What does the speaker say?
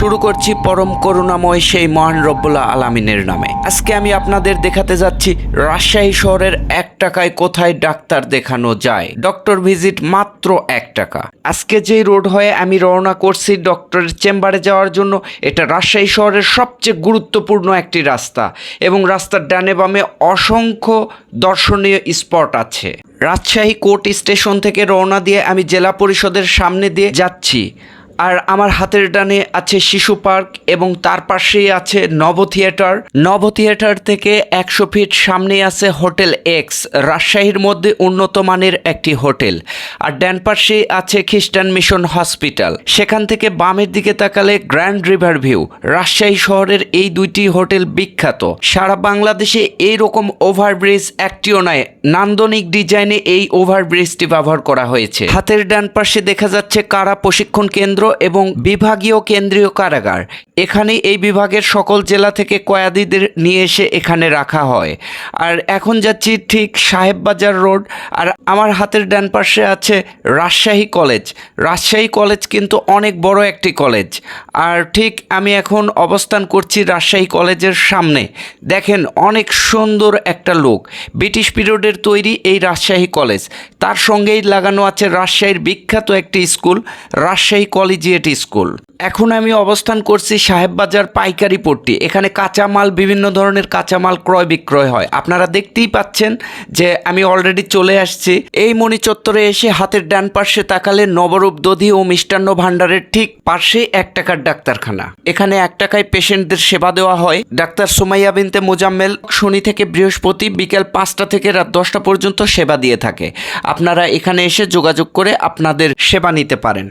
শুরু করছি পরম করুণাময় সেই মহান রব্বুল্লাহ আলামিনের নামে। আজকে আমি আপনাদের দেখাতে যাচ্ছি রাজশাহী শহরের এক টাকায় কোথায় ডাক্তার দেখানো যায়। ডক্টর ভিজিট মাত্র এক টাকা। আজকে যেই রোড হয়ে আমি রওনা করছি ডক্টরের চেম্বারে যাওয়ার জন্য, এটা রাজশাহী শহরের সবচেয়ে গুরুত্বপূর্ণ একটি রাস্তা এবং রাস্তার ডানে বামে অসংখ্য দর্শনীয় স্পট আছে। রাজশাহী কোর্ট স্টেশন থেকে রওনা দিয়ে আমি জেলা পরিষদের সামনে দিয়ে যাচ্ছি। আর আমার হাতের ডানে আছে শিশু পার্ক এবং তার পাশেই আছে নব থিয়েটার। নব থিয়েটার থেকে একশো ফিট সামনে আছে হোটেল এক্স রাজশাহীর মধ্যে উন্নত মানের একটি হোটেল। আর ডান পাশে আছে খ্রিস্টান মিশন হসপিটাল। সেখান থেকে বামের দিকে তাকালে গ্র্যান্ড রিভার ভিউ। রাজশাহী শহরের এই দুইটি হোটেল বিখ্যাত। সারা বাংলাদেশে এই রকম ওভারব্রিজ একটিও নয়, নান্দনিক ডিজাইনে এই ওভারব্রিজটি ব্যবহার করা হয়েছে। হাতের ডান পাশে দেখা যাচ্ছে কারা প্রশিক্ষণ কেন্দ্র এবং বিভাগীয় কেন্দ্রীয় কারাগার। এখানে এই বিভাগের সকল জেলা থেকে কয়েদিদের নিয়ে এসে এখানে রাখা হয়। আর এখন যাচ্ছি ঠিক সাহেববাজার রোড। আর আমার হাতের ডান পাশে আছে রাজশাহী কলেজ। রাজশাহী কলেজ কিন্তু অনেক বড় একটি কলেজ। আর ঠিক আমি এখন অবস্থান করছি রাজশাহী কলেজের সামনে। দেখেন অনেক সুন্দর একটা লোক। ব্রিটিশ পিরিয়ডের তৈরি এই রাজশাহী কলেজ। তার সঙ্গেই লাগানো আছে রাজশাহীর বিখ্যাত একটি স্কুল, রাজশাহী কলেজিয়েট স্কুল এখন আমি অবস্থান করছি সাহেববাজার পাইকারি পট্টি। এখানে কাঁচামাল, বিভিন্ন ধরনের কাঁচামাল ক্রয় বিক্রয় হয়। আপনারা দেখতেই পাচ্ছেন যে আমি অলরেডি চলে আসছি। এই মণি চত্বরে এসে হাতের ডান পাশে তাকালে নবরূপ দধি ও মিষ্টান্ন ভাণ্ডারের ঠিক পাশে এক টাকার ডাক্তারখানা। এখানে এক টাকায় পেশেন্টদের সেবা দেওয়া হয়। ডাক্তার সুমাইয়া বিনতে মোজাম্মেল শনি থেকে বৃহস্পতি বিকেল পাঁচটা থেকে রাত দশটা পর্যন্ত সেবা দিয়ে থাকে। আপনারা এখানে এসে যোগাযোগ করে আপনাদের সেবা নিতে পারেন।